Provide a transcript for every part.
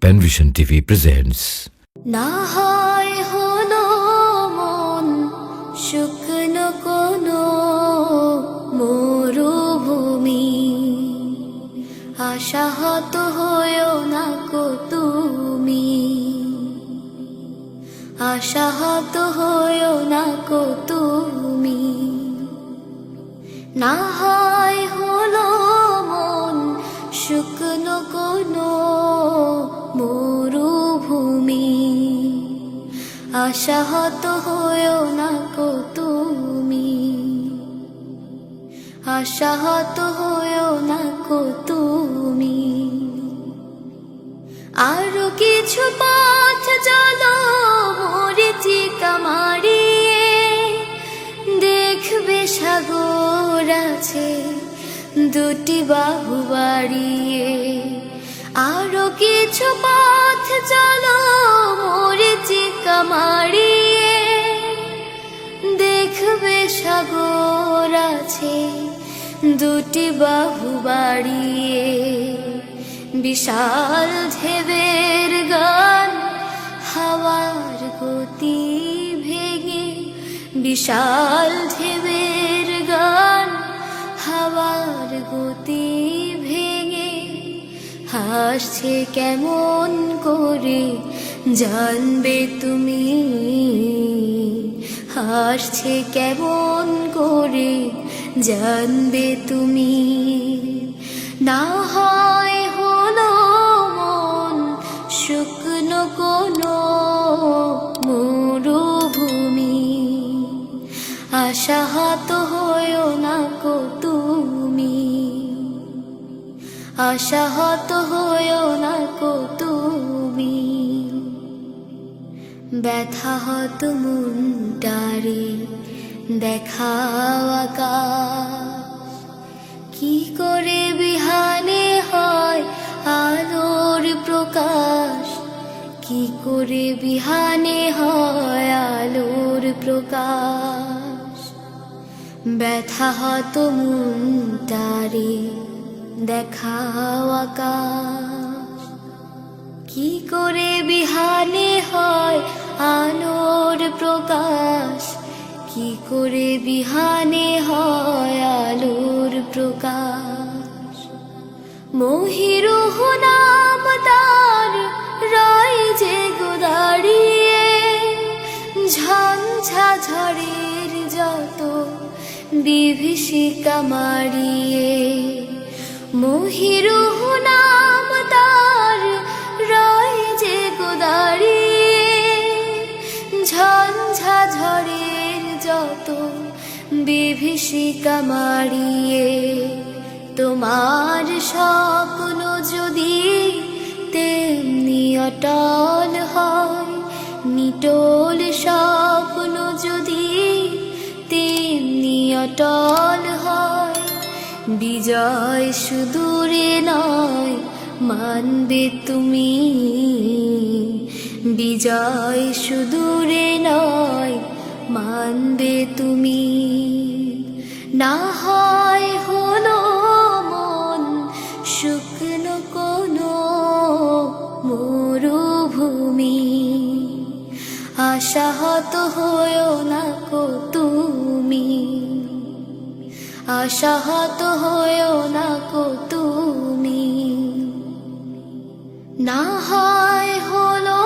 Panvision TV presents না হয় হলো মন, শুকনো কোনো মরুভূমি। আশাহত হয়েও না কো তুমি। আশাহত হয়েও না কো তুমি। না হয় হলো মন, শুকনো কোনো আশাহত হয়েও না কো তুমি। আশাহত হয়েও না কো তুমি। আরও কিছু পথ চলো মরিচিকা মারিয়ে দেখবে সাগর আছে দুটি বাহু বাড়িয়ে। আরও কিছু পথ চলো মরিচিকা মারিয়ে দেখবে সাগর আছে, দুটি বাহু বাড়িয়ে। বিশাল ঢেবের গান হাওয়ার গতি ভেঙে। বিশাল ঢেবের গান হাওয়ার গতি হাসছে কেমন করে জানবে তুমি? হাসছে কেমন করে জানবে তুমি? না হয় হলো মন শুকনো কোনো মরুভূমি। আশাহত হয়েও আশাহত হয়েও না কো তুমি। ব্যথা হত মুন্ডারে দেখাও কি করে বিহানে হয় আলোর প্রকাশ? কি করে বিহানে হয় আলোর প্রকাশ? ব্যথা হত মুন্টারে দেখাও আকাশ। কি করে বিহানে হয় আলোর প্রকাশ? কি করে বিহানে হয় আলোর প্রকাশ? মহিরুহ নাম তার রয় যে গোদাড়িয়ে ঝঞ্ঝা ঝড়ের যত বিভীষিকা মারিয়ে। তার যত বিভীষিকা মারিয়ে, তোমার স্বপ্ন যদি তেমনি অটল হয়, নিটোল স্বপ্ন যদি তেমনি অটল বিজয় সুদূরে নয়, মানবে তুমি। বিজয় সুদূরে নয়, মানবে তুমি। না হয় হলো মন, শুকনো কোনো মরুভূমি। আশাহত হয়েও না কো তুমি। আশাহত হয়েও না কো তুমি। না হয় হলো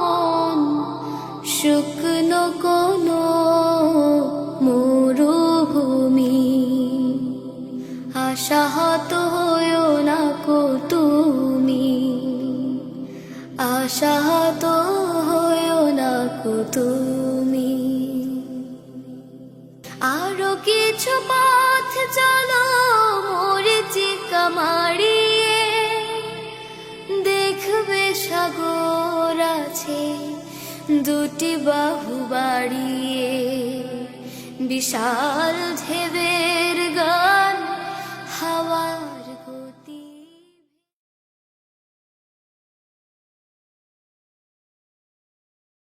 মন, শুকনো কোনো মরুভূমি। আশাহত হয়েও না কো তুমি, আশাহত হয়েও না কো তুমি। আরও কিছু পথ চলো মরিচিকা মারিয়ে দেখবে সাগর আছে দুটি বাহু বাড়িয়ে বিশাল ঢেবে